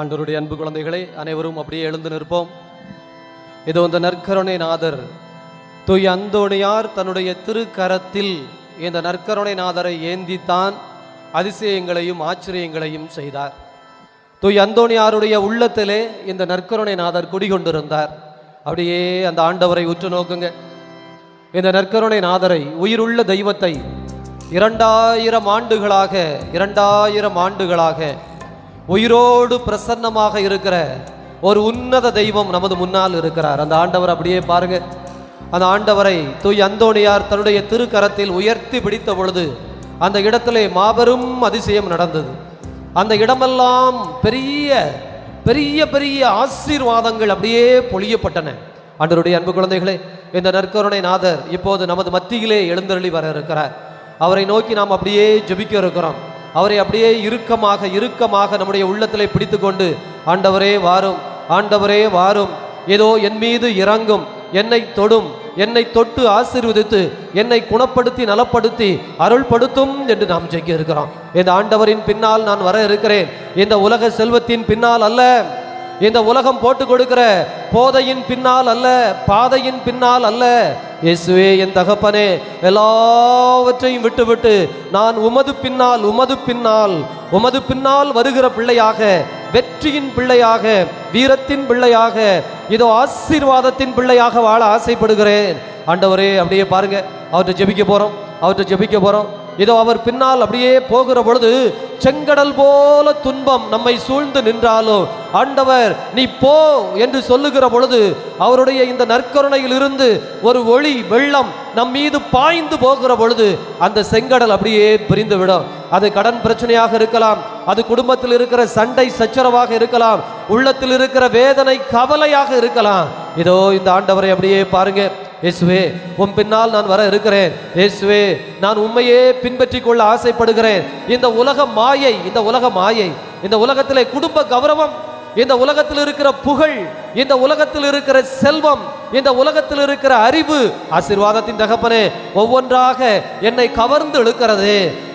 ஆண்டவருடைய அன்பு குழந்தைகளை அனைவரும் அப்படியே எழுந்து நிற்போம். இது இந்த நற்கருணை நாதர் தூய் அந்தோணியார் தன்னுடைய திருக்கரத்தில் இந்த நற்கருணை நாதரை ஏந்தித்தான் அதிசயங்களையும் ஆச்சரியங்களையும் செய்தார். தூய் அந்தோணியாருடைய உள்ளத்திலே இந்த நற்கருணை நாதர் குடிகொண்டிருந்தார். அப்படியே அந்த ஆண்டவரை உற்று நோக்குங்க. இந்த நற்கருணை நாதரை உயிருள்ள தெய்வத்தை இரண்டாயிரம் ஆண்டுகளாக இரண்டாயிரம் ஆண்டுகளாக உயிரோடு பிரசன்னமாக இருக்கிற ஒரு உன்னத தெய்வம் நமது முன்னால் இருக்கிறார். அந்த ஆண்டவர் அப்படியே பாருங்க. அந்த ஆண்டவரை தூய் அந்தோணியார் தன்னுடைய திருக்கரத்தில் உயர்த்தி பிடித்த பொழுது அந்த இடத்திலே மாபெரும் அதிசயம் நடந்தது. அந்த இடமெல்லாம் பெரிய பெரிய பெரிய ஆசீர்வாதங்கள் அப்படியே பொழியப்பட்டன. அன்றருடைய அன்பு குழந்தைகளே இந்த நற்கருணை நாதர் இப்போது நமது மத்தியிலே எழுந்தருளி வர இருக்கிறார். அவரை நோக்கி நாம் அப்படியே ஜெபிக்க இருக்கிறோம். அவரை அப்படியே இறுக்கமாக இறுக்கமாக நம்முடைய உள்ளத்திலே பிடித்துக்கொண்டு ஆண்டவரே வாரும் ஆண்டவரே வாரும் ஏதோ என் மீது இறங்கும் என்னை தொடும் என்னை தொட்டு ஆசீர்வதித்து என்னை குணப்படுத்தி நலப்படுத்தி அருள்படுத்தும் என்று நாம் ஜெயிக்க இருக்கிறோம் இந்த ஆண்டவரின் பின்னால் நான் வர இருக்கிறேன். இந்த உலக செல்வத்தின் பின்னால் அல்ல. இந்த உலகம் போட்டு கொடுக்கிற போதையின் பின்னால் அல்ல பாதையின் பின்னால் அல்ல. இயேசுவே என் தகப்பனே எல்லாவற்றையும் விட்டுவிட்டு நான் உமது பின்னால் உமது பின்னால் உமது பின்னால் வருகிற பிள்ளையாக வெற்றியின் பிள்ளையாக வீரத்தின் பிள்ளையாக இதோ ஆசீர்வாதத்தின் பிள்ளையாக வாழ ஆசைப்படுகிறேன். ஆண்டவரே அப்படியே பாருங்க. அவர்கிட்ட ஜெபிக்க போறோம். அவர்கிட்ட ஜெபிக்க போறோம். இதோ அவர் பின்னால் அப்படியே போகிற பொழுது செங்கடல் போல துன்பம் நம்மை சூழ்ந்து நின்றாலும் ஆண்டவர் நீ போ என்று சொல்லுகிற பொழுது அவருடைய இந்த நற்கருணையில் இருந்து ஒரு ஒளி வெள்ளம் நம் மீது பாய்ந்து போகிற பொழுது அந்த செங்கடல் அப்படியே பிரிந்துவிடும். அது கடன் பிரச்சனையாக இருக்கலாம் அது குடும்பத்தில் இருக்கிற சண்டை சச்சரவாக இருக்கலாம் உள்ளத்தில் இருக்கிற வேதனை கவலையாக இருக்கலாம். இதோ இந்த ஆண்டவரை அப்படியே பாருங்கள் இயேசுவே உன் பின்னால் நான் வர இருக்கிறேன். இயேசுவே நான் உண்மையே பின்பற்றி கொள்ள ஆசைப்படுகிறேன். இந்த உலக மாயை இந்த உலக மாயை இந்த உலகத்திலே குடும்ப கௌரவம் இந்த உலகத்தில் இருக்கிற புகழ் இந்த உலகத்தில் இருக்கிற செல்வம் இந்த உலகத்தில் இருக்கிற அறிவு ஆசீர்வாதத்தின் தகப்பனே ஒவ்வொன்றாக என்னை கவர்ந்து இழுக்கிறது.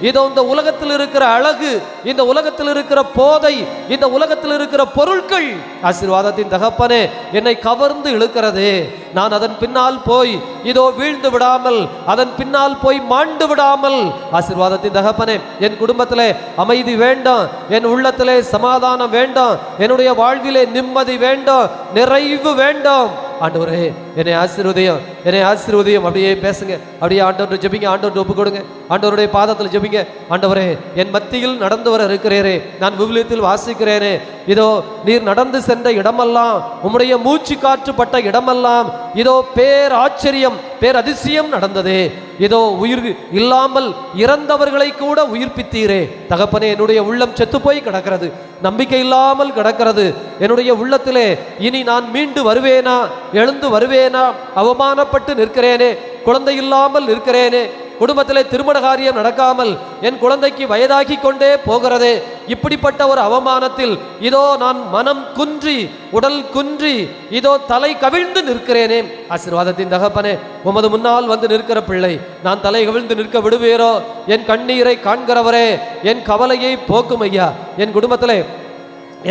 இதோ இந்த உலகத்தில் இருக்கிற அழகு இந்த உலகத்தில் இருக்கிற போதை இந்த உலகத்தில் இருக்கிற பொருட்கள் ஆசீர்வாதத்தின் தகப்பனே என்னை கவர்ந்து இழுக்கிறது. நான் அதன் பின்னால் போய் இதோ வீழ்ந்து விடாமல் அதன் பின்னால் போய் மாண்டு விடாமல் ஆசீர்வாதத்தின் தகப்பனே என் குடும்பத்திலே அமைதி வேண்டாம் என் உள்ளத்திலே சமாதானம் வேண்டாம் என்னுடைய வாழ்விலே நிம்மதி வேண்டாம் நிறைவு வேண்டாம். ஆண்டவரே என்னை ஆசீர்வதியம் என்னை ஆசீர்வதியம். அப்படியே பேசுங்க. அப்படியே ஆண்டவர் ஜெபிங்க. ஆண்டவர் ஒப்பு கொடுங்க. ஆண்டவருடைய பாதத்தில் ஜெபிங்க. ஆண்டவரே என் மத்தியில் நடந்து வர இருக்கிறேரே. நான் விவிலியத்தில் வாசிக்கிறேனே. இதோ நீர் நடந்து சென்ற இடமெல்லாம் உம்முடைய மூச்சு காற்று பட்ட இடமெல்லாம் இதோ பேர் ஆச்சரியம் பேர் அதிசயம் நடந்ததே. ஏதோ உயிர் இல்லாமல் இறந்தவர்களை கூட உயிர்ப்பித்தீரே. தகப்பனே என்னுடைய உள்ளம் செத்து போய் கிடக்கிறது. நம்பிக்கை இல்லாமல் கிடக்கிறது. என்னுடைய உள்ளத்திலே இனி நான் மீண்டு வருவேனா? எழுந்து வருவேனா? அவமானப்பட்டு நிற்கிறேனே. குழந்தை இல்லாமல் நிற்கிறேனே. குடும்பத்திலே திருமண காரியம் நடக்காமல் என் குழந்தைக்கு வயதாகி கொண்டே போகிறதே. இப்படிப்பட்ட ஒரு அவமானத்தில் இதோ நான் மனம் குன்றி உடல் குன்றி இதோ தலை கவிழ்ந்து நிற்கிறேனே. ஆசீர்வாதத்தின் தகப்பனே உமது முன்னால் வந்து நிற்கிற பிள்ளை நான் தலை கவிழ்ந்து நிற்க விடுவேரோ? என் கண்ணீரை காண்கிறவரே என் கவலையை போக்கும் ஐயா. என் குடும்பத்திலே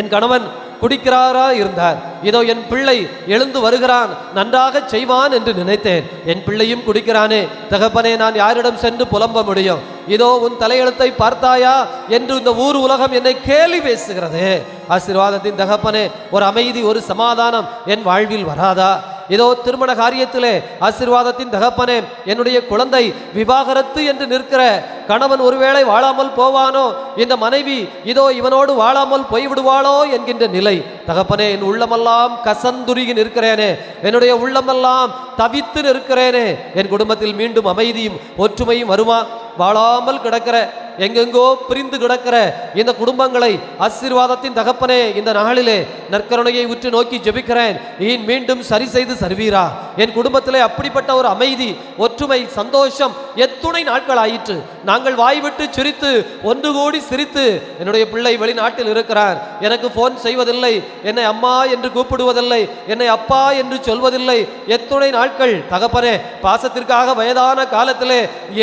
என் கணவன் குடிக்கிறாரா இருந்தார். இதோ என் பிள்ளை எழுந்து வருகிறான். நன்றாக செய்வான் என்று நினைத்தேன். என் பிள்ளையும் குடிக்கிறானே. தகப்பனே நான் யாரிடம் சென்று புலம்ப முடியும்? இதோ உன் தலையெழுத்தை பார்த்தாயா? என்று இந்த ஊர் உலகம் என்னை கேலி பேசுகிறது. ஆசீர்வாதத்தின் தகப்பனே ஒரு அமைதி ஒரு சமாதானம் என் வாழ்வில் வராதா? இதோ திருமண காரியத்திலே ஆசீர்வாதத்தின் தகப்பனே என்னுடைய குழந்தை விவாகரத்து என்று நிற்கிற கணவன் ஒருவேளை வாழாமல் போவானோ இந்த மனைவி இதோ இவனோடு வாழாமல் போய்விடுவாளோ என்கின்ற நிலை. தகப்பனே என் உள்ளமெல்லாம் கசந்துருகி நிற்கிறேனே என்னுடைய உள்ளமெல்லாம் தவித்து நிற்கிறேனே என் குடும்பத்தில் மீண்டும் அமைதியும் ஒற்றுமையும் வருமா? வாழாமல் கிடக்கிற எங்கெங்கோ பிரிந்து கிடக்கிற இந்த குடும்பங்களை ஆசீர்வாதத்தின் தகப்பனே இந்த நாளிலே நற்கருணையை உற்று நோக்கி ஜெபிக்கிறேன். ஏன் மீண்டும் சரி செய்து சருவீரா என் குடும்பத்திலே அப்படிப்பட்ட ஒரு அமைதி ஒற்றுமை சந்தோஷம் எத்துணை நாட்கள் ஆயிற்று. நாங்கள் வாய்விட்டு சிரித்து ஒன்று கூடி சிரித்து என்னுடைய பிள்ளை வெளிநாட்டில் இருக்கிறார். எனக்கு போன் செய்வதில்லை என்னை அம்மா என்று கூப்பிடுவதில்லை என்னை அப்பா என்று சொல்வதில்லை. எத்துணை நாட்கள் தகப்பனே பாசத்திற்காக வயதான காலத்திலே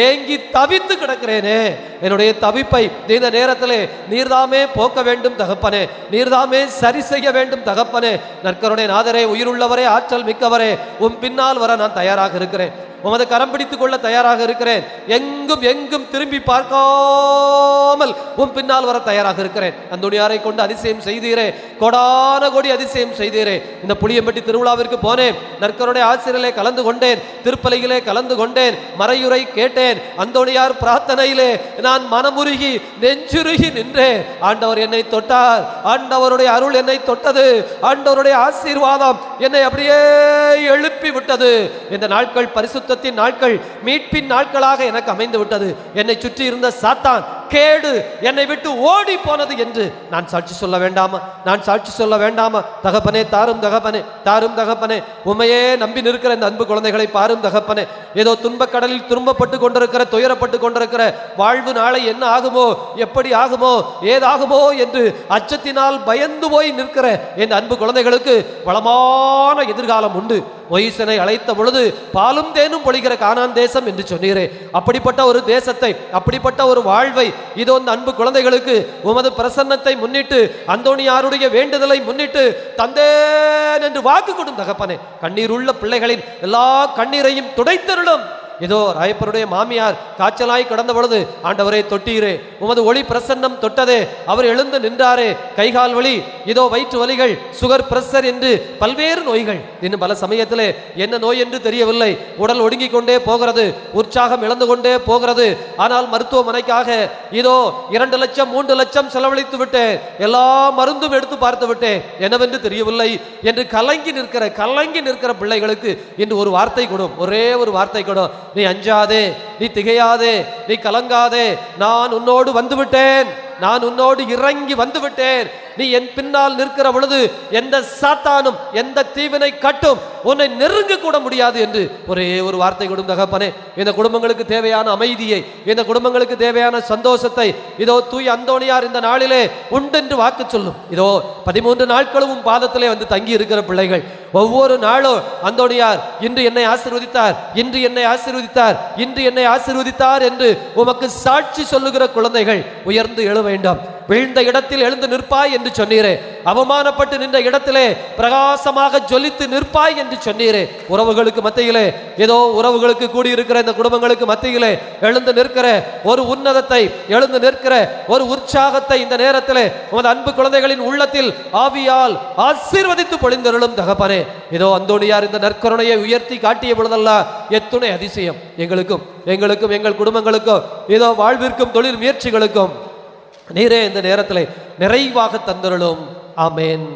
ஏங்கி தவித்து கிடக்கிறேனே. என்னுடைய எங்களுடைய தவிப்பை இந்த நேரத்திலே நீர்தாமே போக்க வேண்டும் தகப்பனே. நீர்தாமே சரி செய்ய வேண்டும் தகப்பனே. நற்கருடைய நாதரே உயிருள்ளவரே ஆற்றல் மிக்கவரே. உன் பின்னால் வர நான் தயாராக இருக்கிறேன். உமது கரம் பிடித்துக் கொள்ள தயாராக இருக்கிறேன். எங்கும் எங்கும் திரும்பி பார்க்காமல் உன் பின்னால் வர தயாராக இருக்கிறேன். அந்தோணியாரை கொண்டு அதிசயம் செய்தீரே. கொடான கொடி அதிசயம் செய்தீரே. இந்த புளியம்பட்டி திருவிழாவிற்கு போனேன். நற்கருடைய ஆசிரியரிலே கலந்து கொண்டேன். திருப்பலையிலே கலந்து கொண்டேன். மறையுரை கேட்டேன். அந்தோணியார் பிரார்த்தனையிலே நான் மனமுருகி நெஞ்சுருகி நின்றேன். ஆண்டவர் என்னை தொட்டார். ஆண்டவருடைய அருள் என்னை தொட்டது. ஆண்டவருடைய ஆசீர்வாதம் என்னை அப்படியே எழுப்பி விட்டது. இந்த நாட்கள் பரிசுத்தத்தின் நாட்கள் மீட்பின் நாட்களாக எனக்கு அமைந்து விட்டது என்னை சுற்றி இருந்த சாத்தான் கேடு என்னை விட்டு ஓடி போனது என்று நான் சாட்சி சொல்ல வேண்டாமா? நான் சாட்சி சொல்ல வேண்டாமா? தகப்பனே தாரும் தகப்பனே தாரும் தகப்பனே உமையே நம்பி நிற்கிற இந்த அன்பு குழந்தைகளை பாரும் தகப்பனே. ஏதோ துன்பக் கடலில் துன்பப்பட்டு கொண்டிருக்கிற துயரப்பட்டு கொண்டிருக்கிற வாழ்வு நாளை என்ன ஆகுமோ எப்படி ஆகுமோ ஏதாகுமோ என்று அச்சத்தினால் பயந்து போய் நிற்கிற இந்த அன்பு குழந்தைகளுக்கு வளமான எதிர்காலம் உண்டு. மொய்சனை அழைத்த பொழுது பாலும் தேனும் பொழிகிற கானான் தேசம் என்று சொன்னீரே. அப்படிப்பட்ட ஒரு தேசத்தை அப்படிப்பட்ட ஒரு வாழ்வை இதோ இந்த அன்பு குழந்தைகளுக்கு உமது பிரசன்னத்தை முன்னிட்டு அந்தோணியாருடைய வேண்டுதலை முன்னிட்டு தந்தேன் என்று வாக்கு கொடும் தகப்பனே. கண்ணீர் உள்ள பிள்ளைகளின் எல்லா கண்ணீரையும் துடைத்தருளும். இதோ ராயப்பருடைய மாமியார் காய்ச்சலாய் கடந்த பொழுது ஆண்டவரை தொட்டீரே உமது ஒளி பிரசன்னம் தொட்டதே அவர் எழுந்து நின்றாரே கைகால் வலி இதோ வயிற்று வலிகள் சுகர் பிரஷர் என்று பல்வேறு நோய்கள். இன்னும் பல சமயத்திலே என்ன நோய் என்று தெரியவில்லை. உடல் ஒடுங்கிக் கொண்டே போகிறது உற்சாகம் இழந்து கொண்டே போகிறது. ஆனால் மருத்துவமனைக்காக இதோ இரண்டு லட்சம் மூன்று லட்சம் செலவழித்து விட்டேன். எல்லா மருந்தும் எடுத்து பார்த்து விட்டேன். என்னவென்று தெரியவில்லை. என்று கலங்கி நிற்கிற கலங்கி நிற்கிற பிள்ளைகளுக்கு இன்று ஒரு வார்த்தை கொடும் ஒரே ஒரு வார்த்தை கொடும். நீ அஞ்சாதே நீ திகையாதே நீ கலங்காதே. நான் உன்னோடு வந்து விட்டேன் நான் உன்னோடு இறங்கி வந்துவிட்டேன். நீ என் பின்னால் நிற்கிற பொழுது எந்த சாத்தானும் எந்த தீவினை கட்டும் உன்னை நெருங்க கூட முடியாது என்று ஒரே ஒரு வார்த்தை கொடும் தகப்பனே. இந்த குடும்பங்களுக்கு தேவையான அமைதியை இந்த குடும்பங்களுக்கு தேவையான சந்தோஷத்தை இதோ தூய் அந்தோணியார் இந்த நாளிலே உண்டென்று வாக்கு சொல்லும். இதோ பதிமூன்று நாட்களும் பாதத்திலே வந்து தங்கி இருக்கிற பிள்ளைகள். ஒவ்வொரு நாளும் அந்தோணியார் இன்று என்னை ஆசீர்வதித்தார் இன்று என்னை ஆசீர்வதித்தார் இன்று என்னை ஆசிர்வதித்தார் என்று உமக்கு சாட்சி சொல்லுகிற குழந்தைகள் உயர்ந்து எழ வேண்டாம். வீழ்ந்த இடத்தில் எழுந்து நிற்பாய் என்று சொன்னீரே. அவமானப்பட்டு நின்ற இடத்திலே பிரகாசமாக ஜொலித்து நிற்பாய் என்று சொன்னீரே. உறவுகளுக்கு மத்தியிலே ஏதோ உறவுகளுக்கு கூடியிருக்கிற இந்த குடும்பங்களுக்கு மத்தியிலே எழுந்து நிற்கிற ஒரு உன்னதத்தை எழுந்து நிற்கிற ஒரு உற்சாகத்தை இந்த நேரத்திலே உமது அன்பு குழந்தைகளின் உள்ளத்தில் ஆவியால் ஆசீர்வதித்து பொழிந்தருளும் தகப்பனே. இதோ அந்தோணியார் இந்த நற்கருணையை உயர்த்தி காட்டிய பொழுதெல்லாம் எத்துணை அதிசயம் எங்களுக்கும் எங்களுக்கும் எங்கள் குடும்பங்களுக்கும் இதோ வாழ்விற்கும் தொழில் முயற்சிகளுக்கும். நீரே இந்த நேரத்தில் நிறைவாக தந்தருளும். ஆமேன்.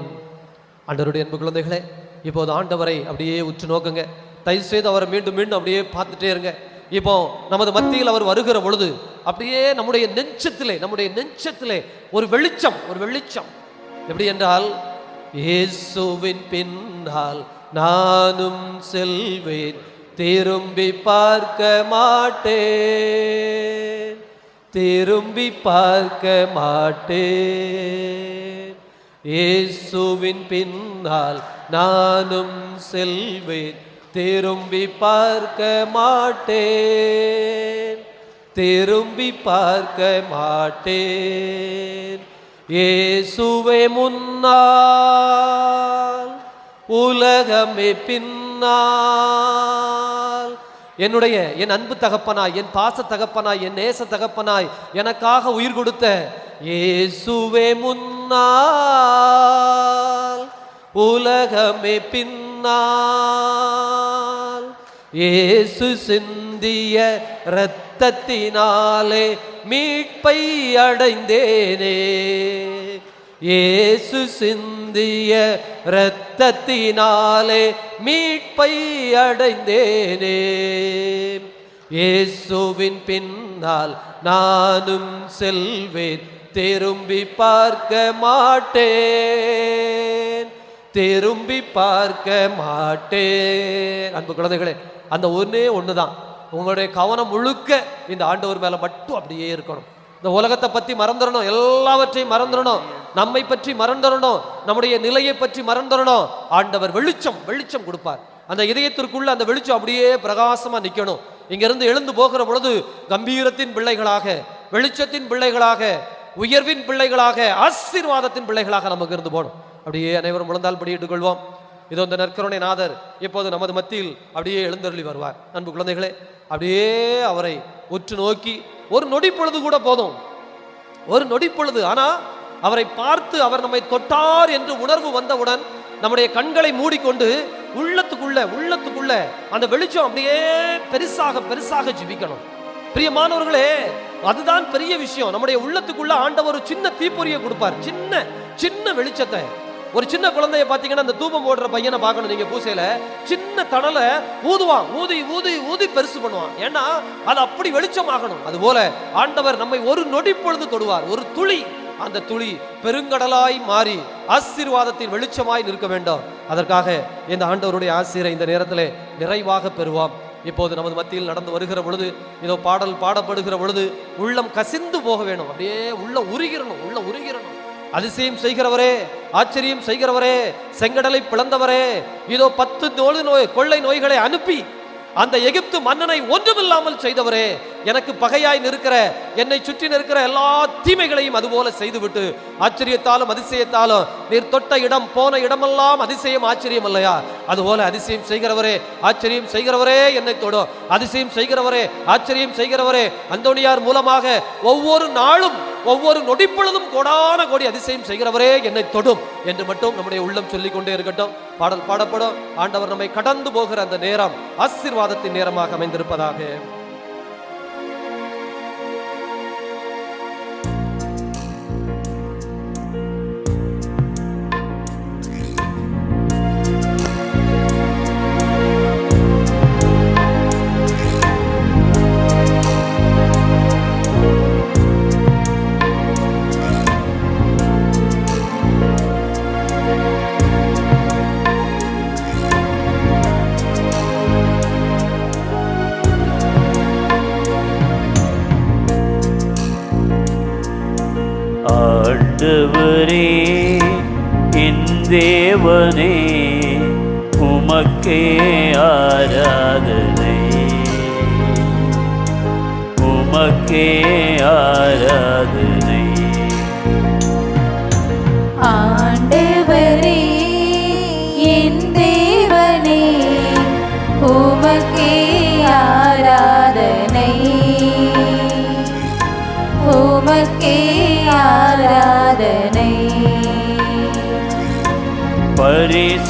ஆண்டவருடைய அன்பு குழந்தைகளே இப்போது ஆண்டவரை அப்படியே உற்று நோக்குங்க. தயவு செய்து அவரை மீண்டும் மீண்டும் அப்படியே பார்த்துட்டே இருங்க. இப்போ நமது மத்தியில் அவர் வருகிற பொழுது அப்படியே நம்முடைய நெஞ்சத்திலே நம்முடைய நெஞ்சத்திலே ஒரு வெளிச்சம் ஒரு வெளிச்சம். எப்படி என்றால் இயேசுவின் பின்னால் நானும் செல்வேன். திரும்பி பார்க்க மாட்டேன். திரும்பி பார்க்க மாட்டேன். இயேசுவின் பின்னால் நானும் செல்வேன். திரும்பி பார்க்க மாட்டேன். திரும்பி பார்க்க மாட்டேன். இயேசுவே முன்னால் உலகமே பின்னால் என்னுடைய என் அன்பு தகப்பனாய் என் பாச தகப்பனாய் என் நேச தகப்பனாய் எனக்காக உயிர் கொடுத்த இயேசுவே முன்னால் உலகமே பின்னால். இயேசு சிந்திய இரத்தத்தினாலே மீட்பை அடைந்தேனே. இயேசு சிந்திய இரத்தத்தினாலே மீட்பை அடைந்தேனே. இயேசுவின் பின்னால் நானும் செல்வேன். திரும்பி பார்க்க மாட்டேன். திரும்பி பார்க்க மாட்டேன். அன்பு குழந்தைகளே அந்த ஒன்றே ஒன்று தான் உங்களுடைய கவனம் முழுக்க இந்த ஆண்டவர் மேலே மட்டும் அப்படியே இருக்கணும். இந்த உலகத்தை பற்றி மறந்துடணும் எல்லாவற்றையும் மறந்துடணும். நம்மை பற்றி மறந்துடணும் நம்முடைய நிலையை பற்றி மறந்துடணும். ஆண்டவர் வெளிச்சம் வெளிச்சம் கொடுப்பார். அந்த இதயத்திற்குள்ள அந்த வெளிச்சம் அப்படியே பிரகாசமா நிக்கணும். இங்கிருந்து எழுந்து போகிற பொழுது கம்பீரத்தின் பிள்ளைகளாக வெளிச்சத்தின் பிள்ளைகளாக உயர்வின் பிள்ளைகளாக ஆசீர்வாதத்தின் பிள்ளைகளாக நமக்கு இருந்து போகணும். அப்படியே அனைவரும் முழந்தால் படியிட்டுக் கொள்வோம். இதோ இந்த நற்கருணை நாதர் இப்போது நமது மத்தியில் அப்படியே எழுந்தருளி வருவார். அன்பு குழந்தைகளே அப்படியே அவரை உற்று நோக்கி ஒரு நொடி பொழுது கூட போதும். ஒரு நொடி பொழுது ஆனா அவரை பார்த்து அவர் நம்மை தொட்டார் என்று உணர்வு வந்தவுடன் நம்முடைய கண்களை மூடிக்கொண்டு உள்ளத்துக்குள்ள உள்ளத்துக்குள்ள அந்த வெளிச்சம் அப்படியே பெருசாக பெருசாக ஜிபிக்கணும். பிரியமானவர்களே அதுதான் பெரிய விஷயம். நம்முடைய உள்ளத்துக்குள்ள ஆண்டவர் சின்ன தீப்பொறியை கொடுப்பார். சின்ன சின்ன வெளிச்சத்தை. ஒரு சின்ன குழந்தைய பார்த்தீங்கன்னா அந்த தூபம் போடுற பையனை பார்க்கணும். நீங்க பூசையில சின்ன தணலை ஊதுவான். ஊதி ஊதி ஊதி பெருசு பண்ணுவான். ஏன்னா அது அப்படி வெளிச்சமாகணும். அதுபோல ஆண்டவர் நம்மை ஒரு நொடி பொழுது தொடுவார். ஒரு துளி. அந்த துளி பெருங்கடலாய் மாறி ஆசீர்வாதத்தின் வெளிச்சமாய் நிற்க வேண்டும். அதற்காக இந்த ஆண்டவருடைய ஆசிரியரை இந்த நேரத்தில் நிறைவாக பெறுவோம். இப்போது நமது மத்தியில் நடந்து வருகிற பொழுது இதோ பாடல் பாடப்படுகிற பொழுது உள்ளம் கசிந்து போக வேணும். அப்படியே உள்ள உருகிறணும் உள்ள உருகிறணும் அதிசயம் செய்கிறவரே ஆச்சரியம் செய்கிறவரே செங்கடலை பிளந்தவரே இதோ பத்து நோடு நோய் கொள்ளை நோய்களை அனுப்பி அந்த எகிப்து மன்னனை ஒன்றுமில்லாமல் செய்தவரே எனக்கு பகையாய் நிற்கிற என்னை சுற்றி நிற்கிற எல்லா தீமைகளையும் அதுபோல செய்துவிட்டு ஆச்சரியத்தாலும் அதிசயத்தாலும் நீர் தொட்ட இடம் போன இடமெல்லாம் அதிசயம் ஆச்சரியம் இல்லையா? அதுபோல அதிசயம் செய்கிறவரே ஆச்சரியம் செய்கிறவரே என்னை தொடும் அதிசயம் செய்கிறவரே ஆச்சரியம் செய்கிறவரே அந்தோனியார் மூலமாக ஒவ்வொரு நாளும் ஒவ்வொரு நொடிப்பொழுதும் கோடான கோடி அதிசயம் செய்கிறவரே என்னை தொடும் என்று மட்டும் நம்முடைய உள்ளம் சொல்லிக் கொண்டே இருக்கட்டும். பாடல் பாடப்படும். ஆண்டவர் நம்மை கடந்து போகிற அந்த நேரம் ஆசீர்வாதத்தின் நேரமாக அமைந்திருப்பதாக.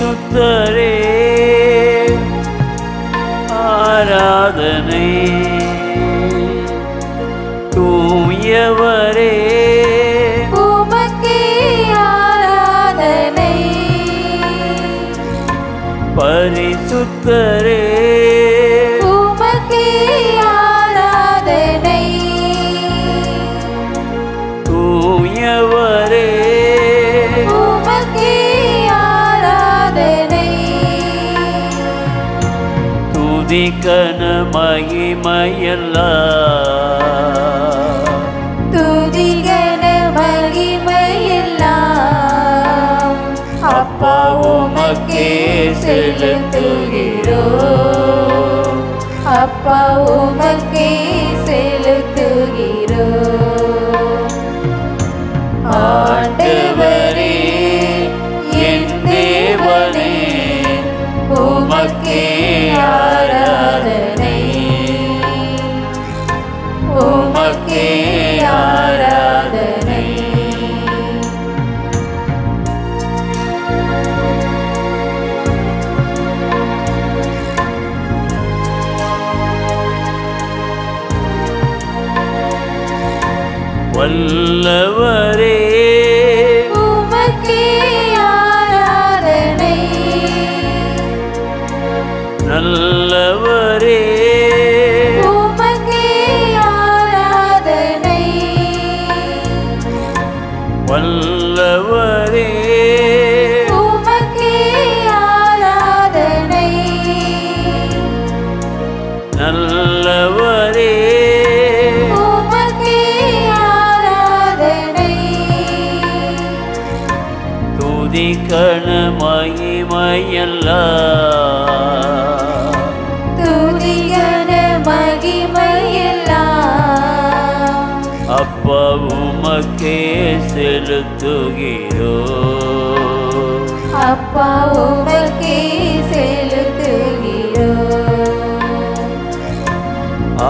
பரிசுத்தரே ஆராதனை தூயவரே. ஆராதனை. பரிசுத்தரே துதிக்கன மகிமையெல்லாம் துதிகன மகிமையெல்லாம் அப்பா உமக்கே செலுத்துகிறோம். அப்பா உமக்கே செலுத்துகிறோ? அப்பா உமக்கே செலுத்துகிறோம்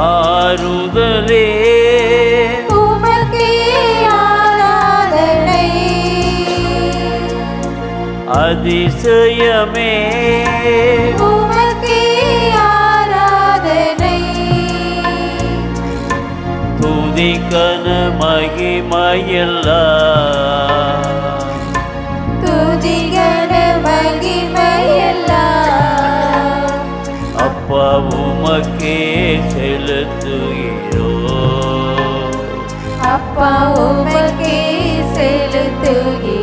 ஆறுதலே அதிசயமே துதிக்கன மகிமையெல்லாம் துதிகர மகிமையெல்லாம் அப்பா உமக்கே செலுத்துகிறோ அப்பா உமக்கே செலுத்துகிறோம்.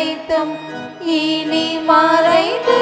அனைத்தும் இனி மறைந்து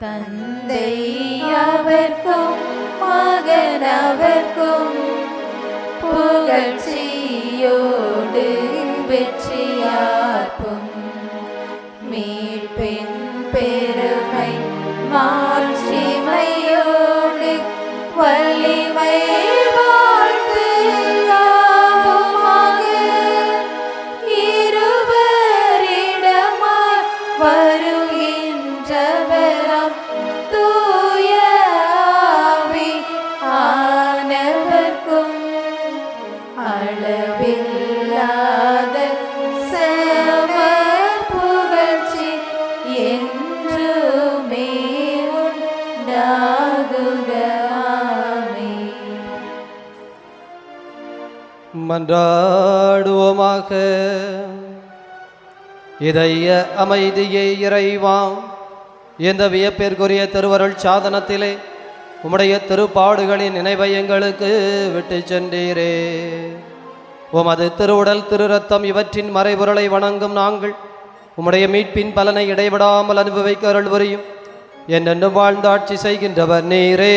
தந்தை அவர்க்கும் மகன் அவர்க்கும் புகழ்ச்சியோடு வெற்றி அளவில்லாத சம புகழ்ச்சி என்றுமே மன்றாடுவோமாக. இதய அமைதியை இறைவாம் இந்த வியப்பிற்குரிய திருவருள் சாதனத்திலே உம்முடைய திருப்பாடுகளின் நினைவை எங்களுக்கு விட்டு சென்றீரே. உமது திருவுடல் திருரத்தம் இவற்றின் மறைபொருளை வணங்கும் நாங்கள் உம்முடைய மீட்பின் பலனை இடைவிடாமல் அனுபவிக்க அருள் புரியும் என்னென்று வாழ்ந்தாட்சி செய்கின்றவர் நீரே.